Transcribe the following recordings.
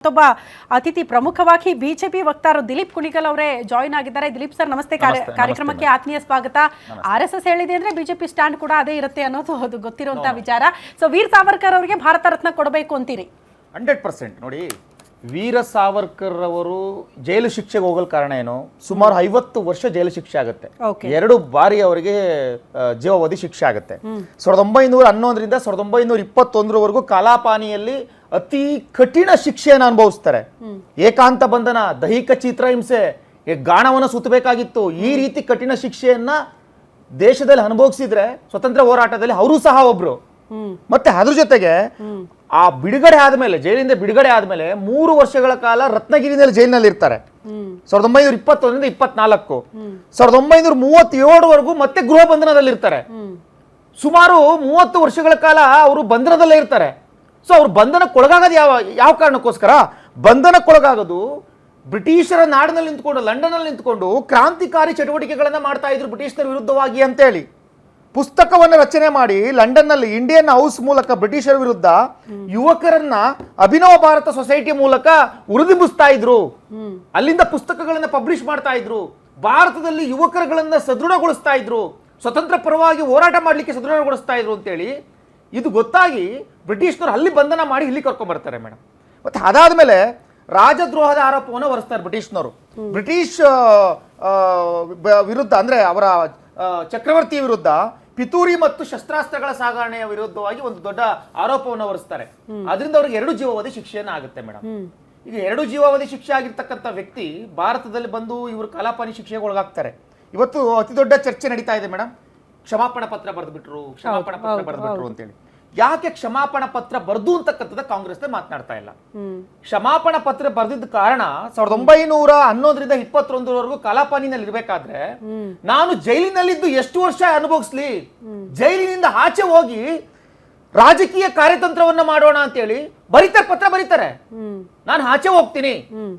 ಮತ್ತೊಬ್ಬ ಅತಿಥಿ ಪ್ರಮುಖವಾಗಿ ಬಿಜೆಪಿ ವಕ್ತಾರರು ದಿಲೀಪ್ ಕುಣಿಗಲ್ ಅವರೇ ಜಾಯಿನ್ ಆಗಿದ್ದಾರೆ. ದಿಲೀಪ್ ಸರ್ ನಮಸ್ತೆ ಕಾರ್ಯ- ಕಾರ್ಯಕ್ರಮಕ್ಕೆ ಆತ್ಮೀಯ ಸ್ವಾಗತ. ಆರ್ ಎಸ್ ಎಸ್ ಹೇಳಿದೆ ಅಂದ್ರೆ ಬಿಜೆಪಿ ಸ್ಟ್ಯಾಂಡ್ ಕೂಡ ಅದೇ ಇರುತ್ತೆ ಅನ್ನೋದು ಅದು ಗೊತ್ತಿರುವಂತಹ ವಿಚಾರ. ಸೊ ವೀರ್ ಸಾವರ್ಕರ್ ಅವರಿಗೆ ಭಾರತ ರತ್ನ ಕೊಡಬೇಕು ಅಂತೀರಿ? ಹಂಡ್ರೆಡ್ ಪರ್ಸೆಂಟ್ ನೋಡಿ ವೀರ ಸಾವರ್ಕರ್ ಅವರು ಜೈಲು ಶಿಕ್ಷೆಗೆ ಹೋಗಲು ಕಾರಣ ಏನು? ಸುಮಾರು ಐವತ್ತು ವರ್ಷ ಜೈಲು ಶಿಕ್ಷೆ ಆಗುತ್ತೆ. ಎರಡು ಬಾರಿ ಅವರಿಗೆ ಜೀವಾವಧಿ ಶಿಕ್ಷೆ ಆಗುತ್ತೆ. ಸಾವಿರದ ಒಂಬೈನೂರ ಹನ್ನೊಂದರಿಂದ ಸಾವಿರದ ಒಂಬೈನೂರ ಇಪ್ಪತ್ತೊಂದರವರೆಗೂ ಕಾಲಾಪಾನಿಯಲ್ಲಿ ಅತಿ ಕಠಿಣ ಶಿಕ್ಷೆಯನ್ನು ಅನುಭವಿಸ್ತಾರೆ. ಏಕಾಂತ ಬಂಧನ, ದೈಹಿಕ ಚಿತ್ರಹಿಂಸೆ ಗಾಣವನ್ನು ಸುತ್ತಬೇಕಾಗಿತ್ತು. ಈ ರೀತಿ ಕಠಿಣ ಶಿಕ್ಷೆಯನ್ನ ದೇಶದಲ್ಲಿ ಅನುಭವಿಸಿದ್ರೆ, ಸ್ವತಂತ್ರ ಹೋರಾಟದಲ್ಲಿ ಅವರು ಸಹ ಒಬ್ರು. ಮತ್ತೆ ಅದ್ರ ಜೊತೆಗೆ ಆ ಬಿಡುಗಡೆ ಆದ್ಮೇಲೆ, ಜೈಲಿಂದ ಬಿಡುಗಡೆ ಆದ್ಮೇಲೆ ಮೂರು ವರ್ಷಗಳ ಕಾಲ ರತ್ನಗಿರಿನಲ್ಲಿ ಜೈಲಿನಲ್ಲಿ ಇರ್ತಾರೆ. ಸಾವಿರದ ಒಂಬೈನೂರ ಇಪ್ಪತ್ತೊಂದರಿಂದ ಇಪ್ಪತ್ನಾಲ್ಕು. ಸಾವಿರದ ಒಂಬೈನೂರ ಮೂವತ್ತೇಳರವರೆಗೂ ಮತ್ತೆ ಗೃಹ ಬಂಧನದಲ್ಲಿ ಇರ್ತಾರೆ ಸುಮಾರು ಮೂವತ್ತು ವರ್ಷಗಳ ಕಾಲ ಅವರು ಬಂಧನದಲ್ಲೇ ಇರ್ತಾರೆ. ಸೊ ಅವ್ರು ಬಂಧನಕ್ಕೊಳಗಾಗೋದು ಯಾವ ಯಾವ ಕಾರಣಕ್ಕೋಸ್ಕರ? ಬಂಧನಕ್ಕೊಳಗಾಗೋದು ಬ್ರಿಟಿಷರ ನಾಡಿನಲ್ಲಿ ನಿಂತ್ಕೊಂಡು, ಲಂಡನ್ನಲ್ಲಿ ನಿಂತ್ಕೊಂಡು ಕ್ರಾಂತಿಕಾರಿ ಚಟುವಟಿಕೆಗಳನ್ನು ಮಾಡ್ತಾ ಇದ್ರು ಬ್ರಿಟಿಷರ ವಿರುದ್ಧವಾಗಿ ಅಂತೇಳಿ. ಪುಸ್ತಕವನ್ನು ರಚನೆ ಮಾಡಿ ಲಂಡನ್ನಲ್ಲಿ ಇಂಡಿಯನ್ ಹೌಸ್ ಮೂಲಕ ಬ್ರಿಟಿಷರ ವಿರುದ್ಧ ಯುವಕರನ್ನ ಅಭಿನವ ಭಾರತ ಸೊಸೈಟಿ ಮೂಲಕ ಉರಿದುಂಬಿಸ್ತಾ ಇದ್ರು. ಅಲ್ಲಿಂದ ಪುಸ್ತಕಗಳನ್ನ ಪಬ್ಲಿಷ್ ಮಾಡ್ತಾ ಇದ್ರು. ಭಾರತದಲ್ಲಿ ಯುವಕರುಗಳನ್ನ ಸದೃಢಗೊಳಿಸ್ತಾ ಇದ್ರು. ಸ್ವತಂತ್ರ ಪರವಾಗಿ ಹೋರಾಟ ಮಾಡಲಿಕ್ಕೆ ಸದೃಢಗೊಳಿಸ್ತಾ ಇದ್ರು ಅಂತೇಳಿ ಇದು ಗೊತ್ತಾಗಿ ಬ್ರಿಟಿಷ್ನವರು ಅಲ್ಲಿ ಬಂಧನ ಮಾಡಿ ಇಲ್ಲಿ ಕರ್ಕೊಂಡ್ಬರ್ತಾರೆ ಬರ್ತಾರೆ ಮೇಡಮ್ ಮತ್ತೆ ಅದಾದ್ಮೇಲೆ ರಾಜದ್ರೋಹದ ಆರೋಪವನ್ನು ಹೊರಿಸ್ತಾರೆ ಬ್ರಿಟಿಷ್ನವರು. ಬ್ರಿಟಿಷ್ ವಿರುದ್ಧ ಅಂದ್ರೆ ಅವರ ಚಕ್ರವರ್ತಿ ವಿರುದ್ಧ ಪಿತೂರಿ ಮತ್ತು ಶಸ್ತ್ರಾಸ್ತ್ರಗಳ ಸಾಗಣೆಯ ವಿರುದ್ಧವಾಗಿ ಒಂದು ದೊಡ್ಡ ಆರೋಪವನ್ನು ಹೊರಿಸ್ತಾರೆ. ಅದರಿಂದ ಅವ್ರಿಗೆ ಎರಡು ಜೀವಾವಧಿ ಶಿಕ್ಷೆಯನ್ನು ಆಗುತ್ತೆ ಮೇಡಮ್ ಈಗ ಎರಡು ಜೀವಾವಧಿ ಶಿಕ್ಷೆ ಆಗಿರ್ತಕ್ಕಂಥ ವ್ಯಕ್ತಿ ಭಾರತದಲ್ಲಿ ಬಂದು ಇವರು ಕಲಾಪಾನಿ ಶಿಕ್ಷೆಗೆ ಒಳಗಾಗ್ತಾರೆ. ಇವತ್ತು ಅತಿ ದೊಡ್ಡ ಚರ್ಚೆ ನಡೀತಾ ಇದೆ ಮೇಡಮ್ ಕ್ಷಮಾಪಣ ಪತ್ರ ಬರೆದ್ಬಿಟ್ರು ಕ್ಷಮಾಪಣ ಪತ್ರ ಬರೆದ್ಬಿಟ್ರು ಅಂತೇಳಿ. ಯಾಕೆ ಕ್ಷಮಾಪಣ ಪತ್ರ ಬರ್ದು ಅಂತಕ್ಕಂಥದ್ದು ಕಾಂಗ್ರೆಸ್ ಮಾತನಾಡ್ತಾ ಇಲ್ಲ. ಕ್ಷಮಾಪಣ ಪತ್ರ ಬರೆದಿದ್ದ ಕಾರಣ ಸಾವಿರದ ಒಂಬೈನೂರ ಹನ್ನೊಂದರಿಂದ ಇಪ್ಪತ್ತೊಂದರವರೆಗೂ ಕಲಾಪಾನಿನಲ್ಲಿ ಇರಬೇಕಾದ್ರೆ ನಾನು ಜೈಲಿನಲ್ಲಿದ್ದು ಎಷ್ಟು ವರ್ಷ ಅನುಭವಿಸ್ಲಿ? ಜೈಲಿನಿಂದ ಆಚೆ ಹೋಗಿ ರಾಜಕೀಯ ಕಾರ್ಯತಂತ್ರವನ್ನ ಮಾಡೋಣ ಅಂತೇಳಿ ಬರೀತಾರೆ ಪತ್ರ ಬರೀತಾರೆ. ನಾನು ಆಚೆ ಹೋಗ್ತೀನಿ.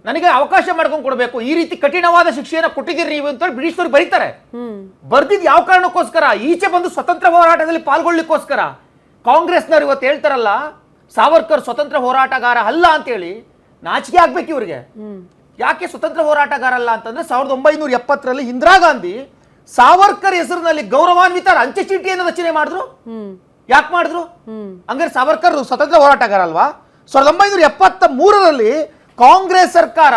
ನನಗೆ ಅವಕಾಶ ಮಾಡ್ಕೊಂಡು ಕೊಡಬೇಕು. ಈ ರೀತಿ ಕಠಿಣವಾದ ಶಿಕ್ಷೆಯನ್ನ ಕೊಟ್ಟಿದ್ದೀರಿ ನೀವು ಅಂತ ಬ್ರಿಟಿಷರು ಬರೀತಾರೆ. ಬರ್ದಿದ್ದು ಬರ್ದಿದ್ ಯಾವ ಕಾರಣಕ್ಕೋಸ್ಕರ? ಈಚೆ ಬಂದು ಸ್ವತಂತ್ರ ಹೋರಾಟದಲ್ಲಿ ಪಾಲ್ಗೊಳ್ಳಿಕ್ಕೋಸ್ಕರ. ಕಾಂಗ್ರೆಸ್ನವ್ರು ಇವತ್ತು ಹೇಳ್ತಾರಲ್ಲ ಸಾವರ್ಕರ್ ಸ್ವತಂತ್ರ ಹೋರಾಟಗಾರ ಅಲ್ಲ ಅಂತೇಳಿ. ನಾಚಿಕೆ ಆಗ್ಬೇಕು ಇವ್ರಿಗೆ. ಯಾಕೆ ಸ್ವತಂತ್ರ ಹೋರಾಟಗಾರ ಅಲ್ಲ ಅಂತಂದ್ರೆ ಸಾವಿರದ ಒಂಬೈನೂರ ಎಪ್ಪತ್ತರಲ್ಲಿ ಇಂದಿರಾ ಗಾಂಧಿ ಸಾವರ್ಕರ್ ಹೆಸರಿನಲ್ಲಿ ಗೌರವಾನ್ವಿತ ಅಂಚೆ ಚೀಟಿಯನ್ನು ರಚನೆ ಮಾಡಿದ್ರು. ಯಾಕೆ ಮಾಡಿದ್ರು? ಹಂಗಾರೆ ಸಾವರ್ಕರ್ ಸ್ವತಂತ್ರ ಹೋರಾಟಗಾರ ಅಲ್ವಾ ಸಾವಿರದ ಒಂಬೈನೂರ ಎಪ್ಪತ್ತ ಮೂರರಲ್ಲಿ ಕಾಂಗ್ರೆಸ್ ಸರ್ಕಾರ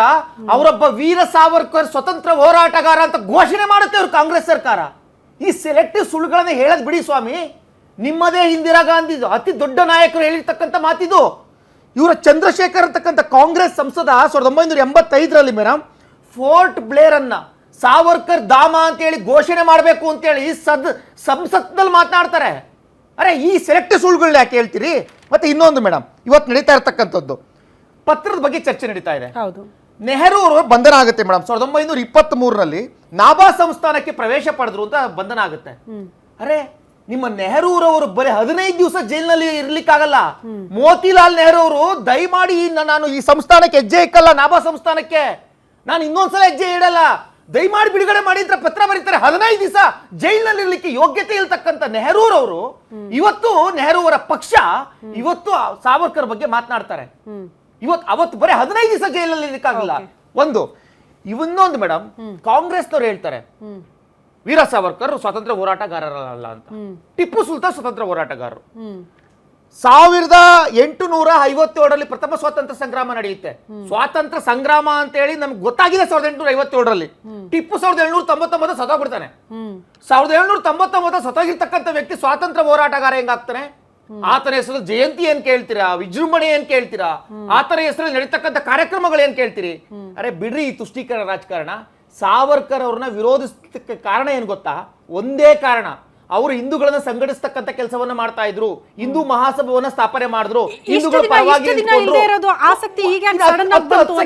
ಅವರೊಬ್ಬ ವೀರ ಸಾವರ್ಕರ್ ಸ್ವತಂತ್ರ ಹೋರಾಟಗಾರ ಅಂತ ಘೋಷಣೆ ಮಾಡುತ್ತೆ ಅವ್ರು ಕಾಂಗ್ರೆಸ್ ಸರ್ಕಾರ. ಈ ಸೆಲೆಕ್ಟಿವ್ ಸುಳ್ಳುಗಳನ್ನ ಹೇಳದ್ ಬಿಡಿ ಸ್ವಾಮಿ. ನಿಮ್ಮದೇ ಇಂದಿರಾ ಗಾಂಧಿ ಅತಿ ದೊಡ್ಡ ನಾಯಕರು ಹೇಳಿರ್ತಕ್ಕಂಥ ಮಾತಿದು. ಇವರ ಚಂದ್ರಶೇಖರ್ ಅಂತಕ್ಕಂಥ ಕಾಂಗ್ರೆಸ್ ಸಂಸದ ಸಾವಿರದ ಒಂಬೈನೂರ ಎಂಬತ್ತೈದರಲ್ಲಿ ಮೇಡಮ್ ಫೋರ್ಟ್ ಬ್ಲೇರ್ ಅನ್ನ ಸಾವರ್ಕರ್ ಧಾಮ ಅಂತೇಳಿ ಘೋಷಣೆ ಮಾಡಬೇಕು ಅಂತೇಳಿ ಸದ್ ಸಂಸತ್ನಲ್ಲಿ ಮಾತನಾಡ್ತಾರೆ. ಅರೆ ಈ ಸೆಲೆಕ್ಟ್ ಸುಳ್ಳುಗಳನ್ನ ಯಾಕೆ ಹೇಳ್ತೀರಿ? ಮತ್ತೆ ಇನ್ನೊಂದು ಮೇಡಮ್ ಇವತ್ತು ನಡೀತಾ ಇರತಕ್ಕಂಥದ್ದು. ಪತ್ರದ ಬಗ್ಗೆ ಚರ್ಚೆ ನಡೀತಾ ಇದೆ. ಹೌದು. ನೆಹರು ಅವರು ಬಂಧನ ಆಗುತ್ತೆ ಮೇಡಮ್ ಸಾವಿರದ ಒಂಬೈನೂರ ಇಪ್ಪತ್ತ್ ಮೂರರಲ್ಲಿ ನಾಭಾ ಸಂಸ್ಥಾನಕ್ಕೆ ಪ್ರವೇಶ ಪಡೆದ್ರು ಅಂತ ಬಂಧನ ಆಗುತ್ತೆ. ಅರೆ ನಿಮ್ಮ ನೆಹರೂರವರು ಬರೀ ಹದಿನೈದು ದಿವಸ ಜೈಲಿನಲ್ಲಿ ಇರ್ಲಿಕ್ಕಾಗಲ್ಲ. ಮೋತಿಲಾಲ್ ನೆಹರು ಅವರು ದಯಮಾಡಿ ನಾನು ಈ ಸಂಸ್ಥಾನಕ್ಕೆ ಹೆಜ್ಜೆ ಇಕ್ಕಲ್ಲ ನಾಭಾ ಸಂಸ್ಥಾನಕ್ಕೆ. ನಾನು ಇನ್ನೊಂದ್ಸಲ ಹೆಜ್ಜೆ ಇಡಲ್ಲ. ದಯಮಾಡಿ ಬಿಡುಗಡೆ ಮಾಡಿದ್ರೆ ಪತ್ರ ಬರೀತಾರೆ. ಹದಿನೈದು ದಿವಸ ಜೈಲಿನಲ್ಲಿ ಇರ್ಲಿಕ್ಕೆ ಯೋಗ್ಯತೆ ಇಲ್ತಕ್ಕಂಥ ನೆಹರೂರವರು ಇವತ್ತು ನೆಹರೂವರ ಪಕ್ಷ ಇವತ್ತು ಸಾವರ್ಕರ್ ಬಗ್ಗೆ ಮಾತನಾಡ್ತಾರೆ. ಇವತ್ತು ಅವತ್ತು ಬರೀ ಹದಿನೈದು ದಿವಸ ಜೈಲಲ್ಲಿ ಇರ್ಲಿಕ್ಕಾಗಲ್ಲ ಒಂದು ಇವನ್ನೊಂದು ಮೇಡಮ್ ಕಾಂಗ್ರೆಸ್ನವ್ರು ಹೇಳ್ತಾರೆ. ವೀರ ಸಾವರ್ಕರ್ ಸ್ವಾತಂತ್ರ್ಯ ಹೋರಾಟಗಾರರಲ್ಲ ಅಂತ. ಟಿಪ್ಪು ಸುಲ್ತಾನ್ ಸ್ವತಂತ್ರ ಹೋರಾಟಗಾರರು. ಸಾವಿರದ ಎಂಟುನೂರ ಐವತ್ತೇಳರಲ್ಲಿ ಪ್ರಥಮ ಸ್ವಾತಂತ್ರ್ಯ ಸಂಗ್ರಾಮ ನಡೆಯುತ್ತೆ. ಸ್ವಾತಂತ್ರ್ಯ ಸಂಗ್ರಾಮ ಅಂತ ಹೇಳಿ ನಮ್ಗೆ ಗೊತ್ತಾಗಿದೆ ಸಾವಿರದ ಎಂಟುನೂರ ಐವತ್ತೇಳರಲ್ಲಿ ಟಿಪ್ಪು ಸಾವಿರದ ಏಳ್ನೂರ ತೊಂಬತ್ತೊಂಬತ್ತು ಸತೋಗ್ಬಿಡ್ತಾನೆ ಸಾವಿರದ ಏಳ್ನೂರ ತೊಂಬತ್ತೊಂಬತ್ತು ಸತೋಗಿರ್ತಕ್ಕಂಥ ವ್ಯಕ್ತಿ ಸ್ವಾತಂತ್ರ್ಯ ಹೋರಾಟಗಾರ ಹೆಂಗಾಗ್ತಾನೆ? ಆತನ ಹೆಸರು ಜಯಂತಿ ಏನ್ ಕೇಳ್ತೀರಾ? ವಿಜೃಂಭಣೆ ಏನ್ ಕೇಳ್ತೀರಾ? ಆತನ ಹೆಸರಲ್ಲಿ ನಡೀತಕ್ಕಂಥ ಕಾರ್ಯಕ್ರಮಗಳು ಏನ್ ಕೇಳ್ತೀರಿ? ಅರೆ ಬಿಡ್ರಿ ಈ ತುಷ್ಟೀಕರಣ ರಾಜಕಾರಣ. ಸಾವರ್ಕರ್ ಅವ್ರನ್ನ ವಿರೋಧಿಸ್ತಕ್ಕ ಕಾರಣ ಏನ್ ಗೊತ್ತಾ? ಒಂದೇ ಕಾರಣ. ಅವರು ಹಿಂದೂಗಳನ್ನ ಸಂಘಟಿಸತಕ್ಕಂತ ಕೆಲಸವನ್ನ ಮಾಡ್ತಾ ಇದ್ರು. ಹಿಂದೂ ಮಹಾಸಭವನ್ನ ಸ್ಥಾಪನೆ ಮಾಡಿದ್ರು. ಹಿಂದೂಗಳ ಪರವಾಗಿ ಆಸಕ್ತಿ ಹತ್ತು-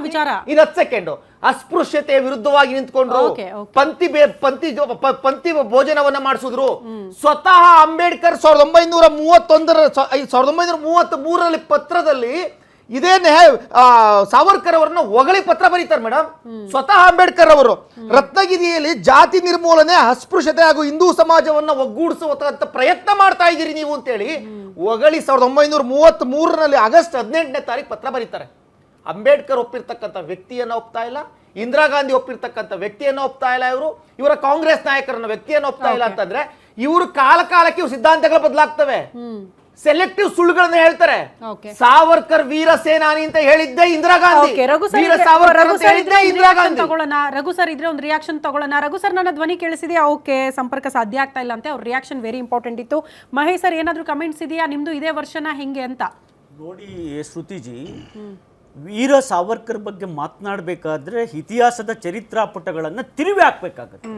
ವಿಚಾರ. ಇನ್ನು ಹತ್ತು ಸೆಕೆಂಡ್ ಅಸ್ಪೃಶ್ಯತೆಯ ವಿರುದ್ಧವಾಗಿ ನಿಂತ್ಕೊಂಡ್ರು. ಪಂಥಿ ಪಂಥಿ ಪಂಕ್ತಿ ಪಂಕ್ತಿ ಪಂಕ್ತಿ ಭೋಜನವನ್ನ ಮಾಡಿಸಿದ್ರು. ಸ್ವತಃ ಅಂಬೇಡ್ಕರ್ ಸಾವಿರದ ಒಂಬೈನೂರ ಮೂವತ್ತೊಂದರ ಸಾವಿರದ ಒಂಬೈನೂರ ಮೂವತ್ತ್ ಮೂರರಲ್ಲಿ ಪತ್ರದಲ್ಲಿ ಇದೇ ನೆಹ- ಆ, ಸಾವರ್ಕರ್ ಅವರನ್ನ ಹೊಗಳಿ ಪತ್ರ ಬರೀತಾರೆ ಮೇಡಮ್ ಸ್ವತಃ ಅಂಬೇಡ್ಕರ್ ಅವರು. ರತ್ನಗಿರಿಯಲ್ಲಿ ಜಾತಿ ನಿರ್ಮೂಲನೆ ಅಸ್ಪೃಶ್ಯತೆ ಹಾಗೂ ಹಿಂದೂ ಸಮಾಜವನ್ನ ಒಗ್ಗೂಡಿಸುವಂತ ಪ್ರಯತ್ನ ಮಾಡ್ತಾ ಇದ್ದೀರಿ ನೀವು ಅಂತೇಳಿ ಹೊಗಳಿ ಸಾವಿರದ ಒಂಬೈನೂರ ಮೂವತ್ತ್ ಮೂರರಲ್ಲಿ ಆಗಸ್ಟ್ ಹದಿನೆಂಟನೇ ತಾರೀಕು ಪತ್ರ ಬರೀತಾರೆ. ಅಂಬೇಡ್ಕರ್ ಒಪ್ಪಿರ್ತಕ್ಕಂಥ ವ್ಯಕ್ತಿಯನ್ನ ಒಪ್ತಾ ಇಲ್ಲ ಇಂದಿರಾ ಗಾಂಧಿ ಒಪ್ಪಿರ್ತಕ್ಕಂಥ ವ್ಯಕ್ತಿಯನ್ನ ಒಪ್ತಾ ಇಲ್ಲ ಇವರು ಇವರ ಕಾಂಗ್ರೆಸ್ ನಾಯಕರನ್ನ ವ್ಯಕ್ತಿಯನ್ನ ಒಪ್ತಾ ಇಲ್ಲ ಅಂತಂದ್ರೆ ಇವರು ಕಾಲ ಕಾಲಕ್ಕೆ ಇವ್ರ ಸಿದ್ಧಾಂತಗಳು ಬದಲಾಗ್ತವೆ. ಸೆಲೆಕ್ಟಿವ್ ಸುಳ್ಳುಗಳನ್ನ ಹೇಳ್ತಾರೆ. ಸಾವರ್ಕರ್ ವೀರ ಸೇನಾನಿ ಅಂತ ಹೇಳಿದ್ದೆ ಇಂದಿರಾ ಗಾಂಧಿ. ಓಕೆ ರಘು ಸರ್ ವೀರ ಇದ್ರೆ- ಸಾವರ್ಕರ್ ಅಂತ ಸರ್ ಹೇಳಿದ್ದೆ ಒಂದು ಇಂದಿರಾ ಗಾಂಧಿ. ತಗೊಳ್ಳೋಣ. ರಘು ಸರ್ ಇದ್ರೆ ಒಂದು ರಿಯಾಕ್ಷನ್ ತಗೊಳ್ಳೋಣ. ರಘು ಸರ್ ನನ್ನ ಧ್ವನಿ ಕೇಳಿಸಿದೆ ಓಕೆ ಸಂಪರ್ಕ ಸಾಧ್ಯ ಆಗ್ತಾ ಇಲ್ಲ ಅಂತ. ಅವ್ರ ರಿಯಾಕ್ಷನ್ ವೆರಿ ಇಂಪಾರ್ಟೆಂಟ್ ಇತ್ತು. ಮಹೇಶ್ ಸರ್ ಏನಾದ್ರು ಕಮೆಂಟ್ಸ್ ಇದೆಯಾ? ನಿಮ್ದು ಇದೇ ವರ್ಷನ ಹೆಂಗೆ ಅಂತ? ನೋಡಿ ಶ್ರುತಿಜಿ ವೀರ ಸಾವರ್ಕರ್ ಬಗ್ಗೆ ಮಾತನಾಡಬೇಕಾದ್ರೆ ಇತಿಹಾಸದ ಚರಿತ್ರಾ ಪುಟಗಳನ್ನು ತಿರುವಿ ಹಾಕ್ಬೇಕಾಗತ್ತೆ.